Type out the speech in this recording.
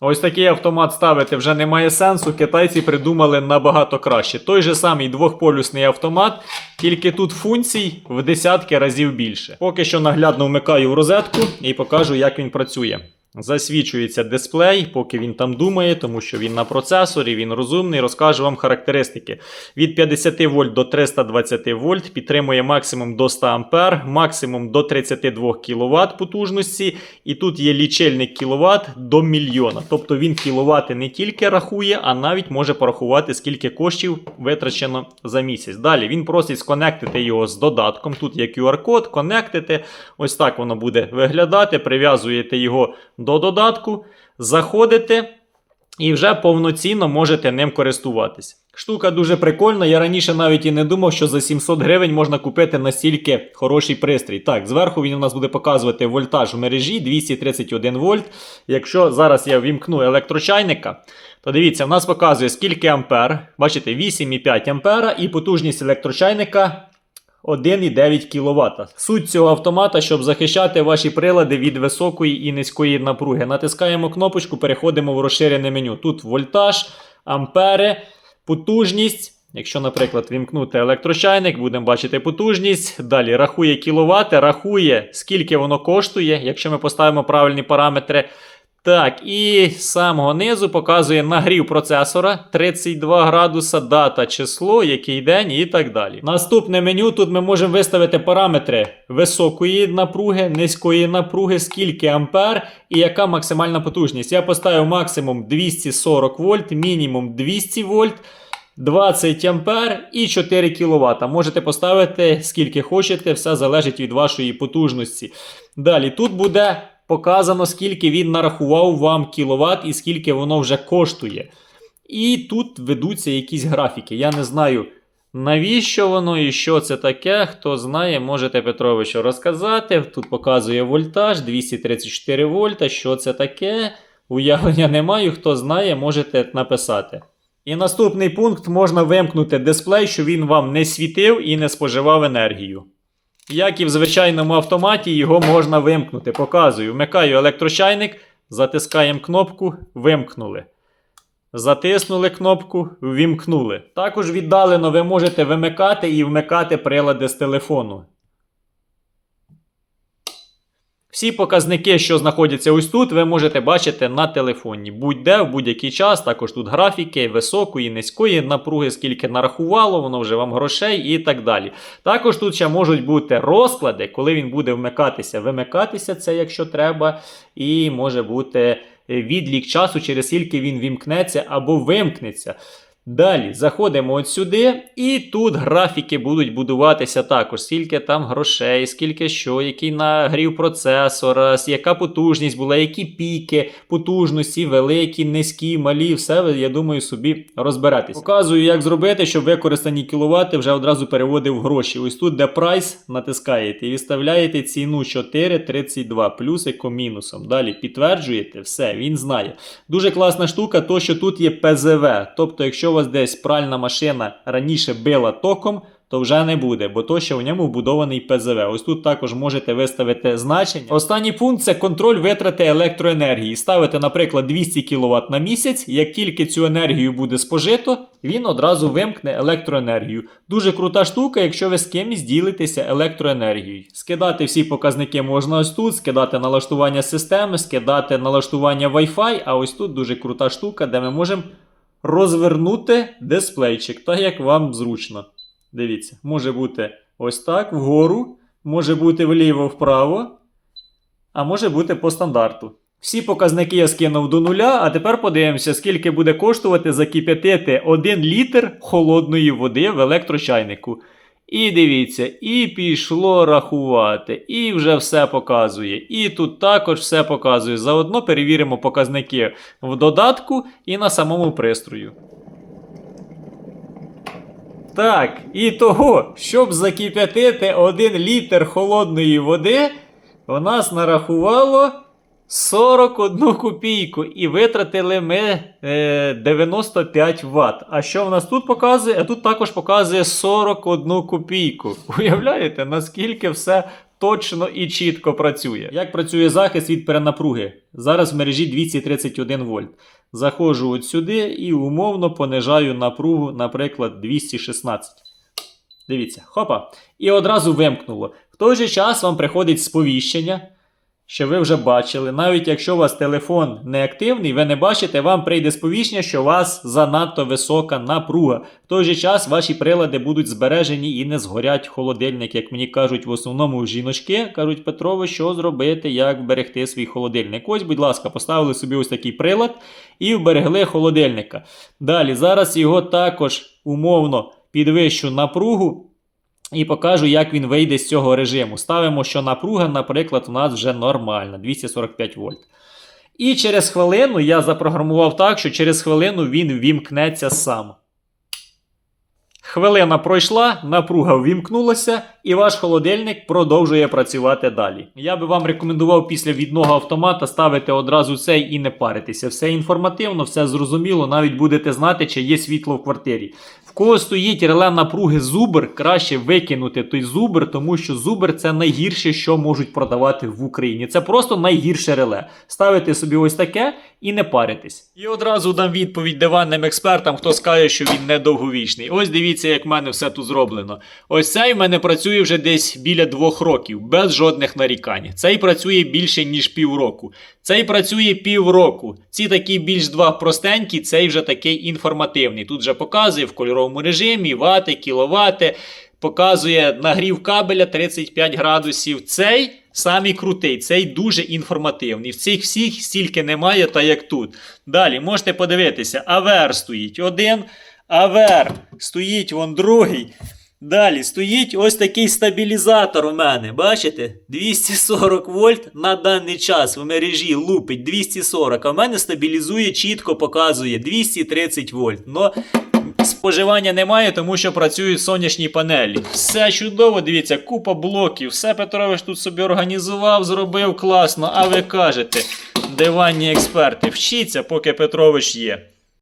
Ось такий автомат ставити вже немає сенсу. Китайці придумали набагато краще. Той же самий двохполюсний автомат, тільки тут функцій в десятки разів більше. Поки що наглядно вмикаю в розетку і покажу, як він працює. Засвічується дисплей, поки він там думає, тому що він на процесорі, він розумний. Розкажу вам характеристики. Від 50 вольт до 320 вольт підтримує максимум до 100 ампер, максимум до 32 кВт потужності. І тут є лічильник кВт до мільйона. Тобто він кіловати не тільки рахує, а навіть може порахувати, скільки коштів витрачено за місяць. Далі він просить сконектити його з додатком. Тут є QR-код, конектити. Ось так воно буде виглядати. Прив'язуєте його до додатку, заходите і вже повноцінно можете ним користуватись. Штука дуже прикольна. Я раніше навіть і не думав, що за 700 гривень можна купити настільки хороший пристрій. Так, зверху він у нас буде показувати вольтаж в мережі 231 вольт. Якщо зараз я вімкну електрочайника, то дивіться, в нас показує скільки ампер. Бачите, 8,5 ампера і потужність електрочайника 1,9 кВт. Суть цього автомата, щоб захищати ваші прилади від високої і низької напруги. Натискаємо кнопочку, переходимо в розширене меню. Тут вольтаж, ампери, потужність. Якщо, наприклад, вімкнути електрочайник, будемо бачити потужність. Далі рахує кіловати, рахує, скільки воно коштує, якщо ми поставимо правильні параметри. Так, і з самого низу показує нагрів процесора 32 градуса, дата, число, який день і так далі. Наступне меню тут ми можемо виставити параметри високої напруги, низької напруги, скільки ампер і яка максимальна потужність. Я поставив максимум 240 вольт, мінімум 200 вольт. 20 ампер і 4 кВт. Можете поставити скільки хочете, все залежить від вашої потужності. Далі тут буде показано, скільки він нарахував вам кіловат і скільки воно вже коштує. І тут ведуться якісь графіки. Я не знаю, навіщо воно і що це таке. Хто знає, можете Петровичу розказати. Тут показує вольтаж 234 вольта. Що це таке? Уявлення не маю. Хто знає, можете написати. І наступний пункт можна вимкнути дисплей, щоб він вам не світив і не споживав енергію. Як і в звичайному автоматі, його можна вимкнути. Показую. Вмикаю електрочайник, затискаємо кнопку, вимкнули. Затиснули кнопку, вімкнули. Також віддалено ви можете вимикати і вмикати прилади з телефону. Всі показники, що знаходяться ось тут, ви можете бачити на телефоні. Будь-де, в будь-який час. Також тут графіки високої, низької напруги, скільки нарахувало, воно вже вам грошей і так далі. Також тут ще можуть бути розклади, коли він буде вмикатися. Вимикатися це, якщо треба, і може бути відлік часу, через скільки він вімкнеться або вимкнеться. Далі заходимо от сюди, і тут графіки будуть будуватися також. Скільки там грошей, скільки що, який нагрів процесора, яка потужність була, які піки, потужності, великі, низькі, малі, все я думаю, собі розберетесь. Показую, як зробити, щоб використані кіловати вже одразу переводив гроші. Ось тут, де прайс, натискаєте і виставляєте ціну 4,32 плюс плюсиком мінусом. Далі підтверджуєте, все, він знає. Дуже класна штука, то що тут є ПЗВ. Тобто, якщо вас десь пральна машина раніше била током, то вже не буде, бо то, що в ньому вбудований ПЗВ. Ось тут також можете виставити значення. Останній пункт це контроль витрати електроенергії. Ставите, наприклад, 200 кВт на місяць. Як тільки цю енергію буде спожито, він одразу вимкне електроенергію. Дуже крута штука, якщо ви з кимось ділитеся електроенергією. Скидати всі показники можна ось тут, скидати налаштування системи, скидати налаштування Wi-Fi, а ось тут дуже крута штука, де ми можемо розвернути дисплейчик, так як вам зручно. Дивіться, може бути ось так, вгору, може бути вліво-вправо, а може бути по стандарту. Всі показники я скинув до нуля, а тепер подивимося, скільки буде коштувати закип'ятити 1 літр холодної води в електрочайнику. І дивіться, і пішло рахувати, і вже все показує. І тут також все показує. Заодно перевіримо показники в додатку і на самому пристрою. Так, і того, щоб закип'ятити 1 літр холодної води, у нас нарахувало 41 копійку. І витратили ми е, 95 Вт. А що в нас тут показує? А тут також показує 41 копійку. Уявляєте, наскільки все точно і чітко працює. Як працює захист від перенапруги? Зараз в мережі 231 вольт. Заходжу от сюди і умовно понижаю напругу, наприклад, 216. Дивіться, хопа. І одразу вимкнуло. В той же час вам приходить сповіщення, що ви вже бачили. Навіть якщо у вас телефон не активний, ви не бачите, вам прийде сповіщення, що у вас занадто висока напруга. В той же час ваші прилади будуть збережені і не згорять холодильник, як мені кажуть, в основному жіночки кажуть Петрове, що зробити, як вберегти свій холодильник. Ось, будь ласка, поставили собі ось такий прилад і вберегли холодильника. Далі, зараз його також умовно підвищу напругу. І покажу, як він вийде з цього режиму. Ставимо, що напруга, наприклад, у нас вже нормальна 245 вольт. І через хвилину я запрограмував так, що через хвилину він ввімкнеться сам. Хвилина пройшла, напруга ввімкнулася, і ваш холодильник продовжує працювати далі. Я би вам рекомендував після відного автомата ставити одразу цей і не паритися. Все інформативно, все зрозуміло, навіть будете знати, чи є світло в квартирі. Кого стоїть реле напруги зубр, краще викинути той зубр, тому що зубр це найгірше, що можуть продавати в Україні. Це просто найгірше реле. Ставите собі ось таке і не паритесь. І одразу дам відповідь диванним експертам, хто скаже, що він недовговічний. Ось дивіться, як в мене все тут зроблено. Ось цей в мене працює вже десь біля двох років, без жодних нарікань. Цей працює більше ніж півроку. Цей працює півроку. Ці такі більш два простенькі, цей вже такий інформативний. Тут вже показує в кольоровому режимі вати, кіловати. Показує нагрів кабеля 35 градусів. Цей самий крутий, цей дуже інформативний. В цих всіх стільки немає, та як тут. Далі можете подивитися, АВР стоїть один, АВР стоїть вон другий. Далі стоїть ось такий стабілізатор у мене. Бачите? 240 вольт на даний час в мережі лупить 240, а в мене стабілізує, чітко показує 230 вольт. Но споживання немає, тому що працюють сонячні панелі. Все чудово, дивіться, купа блоків. Все Петрович тут собі організував, зробив класно. А ви кажете, диванні експерти, вчіться, поки Петрович є.